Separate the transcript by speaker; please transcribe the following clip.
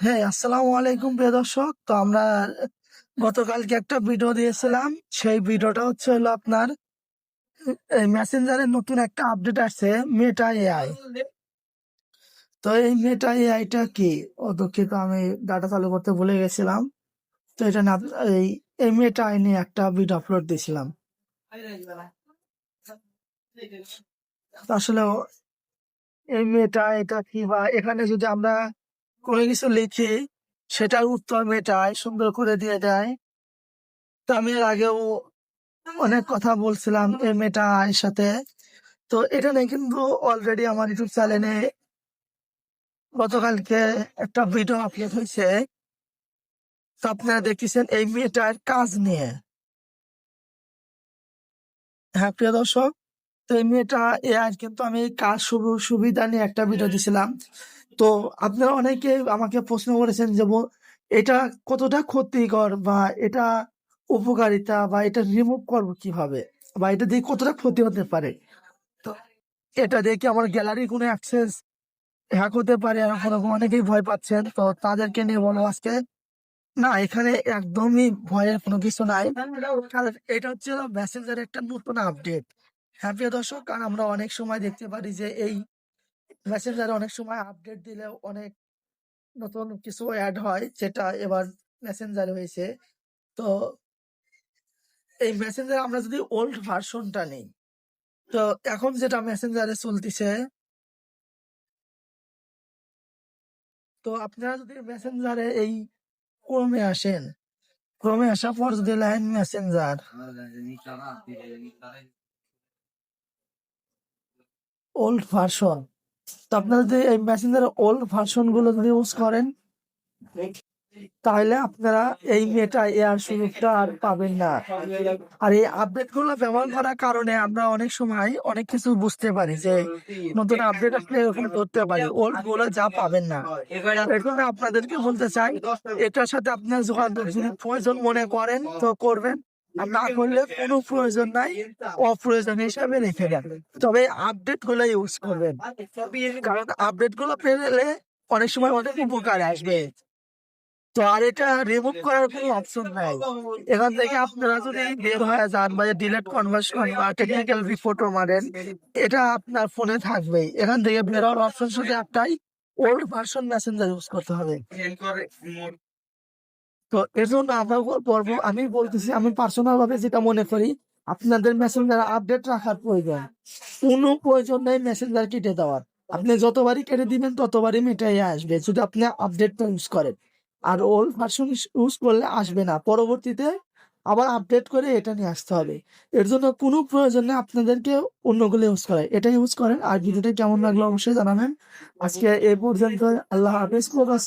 Speaker 1: হ্যাঁ আসসালামু আলাইকুম প্রিয় দর্শক। তো আমরা গতকালকে একটা ভিডিও দিয়েছিলাম। সেই ভিডিওটা হচ্ছে হলো আপনার মেসেঞ্জারের নতুন একটা আপডেট আসছে মেটা এআই তো এই মেটা এআইটা কি? ও দুঃখিত আমি ডাটা চালু করতে ভুলে গেছিলাম। তো এটা না, এই এই মেটা আই নিয়ে একটা ভিডিও আপলোড দিয়েছিলাম। আসলে এই মেটা এটা কি বা এখানে যদি আমরা কোনো কিছু লিখি সেটার উত্তর মেটায়, সুন্দর করে দিয়ে দেয়। তো আমি এর আগেও অনেক কথা বলছিলাম এই মেটা এর সাথে। তো এটা নিয়ে কিন্তু অলরেডি আমার ইউটিউব চ্যানেলে গতকালকে একটা ভিডিও আপলোড হয়েছে। তো আপনারা দেখতেছেন এই মেয়েটার কাজ নিয়ে। হ্যাঁ প্রিয় দর্শক তো এই মেয়েটা এআই কিন্তু আমি কাজ সুবিধা নিয়ে একটা ভিডিও দিছিলাম। তো আপনারা অনেকে আমাকে প্রশ্ন করেছেন যে এটা কতটা ক্ষতিকর বা এটা উপকারিতা বা এটা রিমুভ করব কীভাবে? বা এটা দিয়ে কতটা ক্ষতি হতে পারে? তো এটা দিয়ে কি আমার গ্যালারি কোনো অ্যাক্সেস হ্যাক হতে পারে এরকম এরকম অনেকেই ভয় পাচ্ছেন। তো তাদেরকে নিয়ে বলো আজকে। না এখানে একদমই ভয়ের কোনো কিছু নাই। কারণ এটা হচ্ছে মেসেঞ্জার একটা নতুন আপডেট হ্যাঁ প্রিয় দর্শক, কারণ আমরা অনেক সময় দেখতে পারি যে এই মেসেঞ্জারে অনেক সময় আপডেট দিলে অনেক নতুন কিছু অ্যাড হয়, যেটা এবার মেসেঞ্জারে হয়েছে। তো এই মেসেঞ্জার আমরা যদি ওল্ড ভার্সনটা নেই, তো এখন যেটা মেসেঞ্জারে চলতেছে, তো আপনারা যদি মেসেঞ্জারে এই ক্রমে আসেন ক্রমে আসার পর যদি লাইন মেসেঞ্জার ওল্ড ভার্সন তো আপনারা যদি এই মেসেঞ্জারের ওল্ড ভার্সনগুলো যদি ইউজ করেন, তাহলে আপনারা এই মেটা এয়ার সুযোগটা আর পাবেন না। আর এই আপডেটগুলো ব্যবহার করার কারণে আমরা অনেক সময় অনেক কিছু বুঝতে পারি যে নতুন আপডেট আপনি এরকম করতে পারি ওল্ডগুলো যা পাবেন না। এখন আপনাদেরকে বলতে চাই, এটার সাথে আপনার যোগাযোগ, যদি প্রয়োজন মনে করেন তো করবেন। না করলে কোনো প্রয়োজন নাই, অপ্রয়োজন হিসাবে রেখে দেন। তবে আপডেটগুলো ইউজ করবেন। কারণ আপডেটগুলো পেলে অনেক সময় অনেক উপকার আসবে। তো আর এটা রিমুভ করার কোনো অপশন নাই। এখান থেকে আপনারা যদি বের হয়ে যান বা ডিলেট কনভার্সন বা টেকনিক্যাল রিপোর্টও মারেন, এটা আপনার ফোনে থাকবেই এখান থেকে বের হওয়ার অপশন শুধু একটাই ওল্ড ভার্সন মেসেঞ্জার ইউজ করতে হবে। তো এর জন্য আমরা বলব আমি বলতেছি, আমি পার্সোনাল ভাবে যেটা মনে করি, আপনাদের মেসেঞ্জার আপডেট রাখার প্রয়োজন। কোনো প্রয়োজন নেই মেসেঞ্জার কেটে দেওয়ার। আপনি যতবারই কেটে দিবেন, ততবারই মেটাই আসবে, যদি আপনি আপডেটটা ইউজ করেন। আর ওল্ড ভার্সন ইউজ করলে আসবে না। পরবর্তীতে আবার আপডেট করে এটা নিয়ে আসতে হবে। এর জন্য কোনো প্রয়োজন নেই আপনাদেরকে অন্যগুলো ইউজ করে এটা ইউজ করেন। আর ভিডিওটা কেমন লাগল অবশ্যই জানাবেন। আজকে এই পর্যন্ত আল্লাহ হাফেজ, প্রকাশ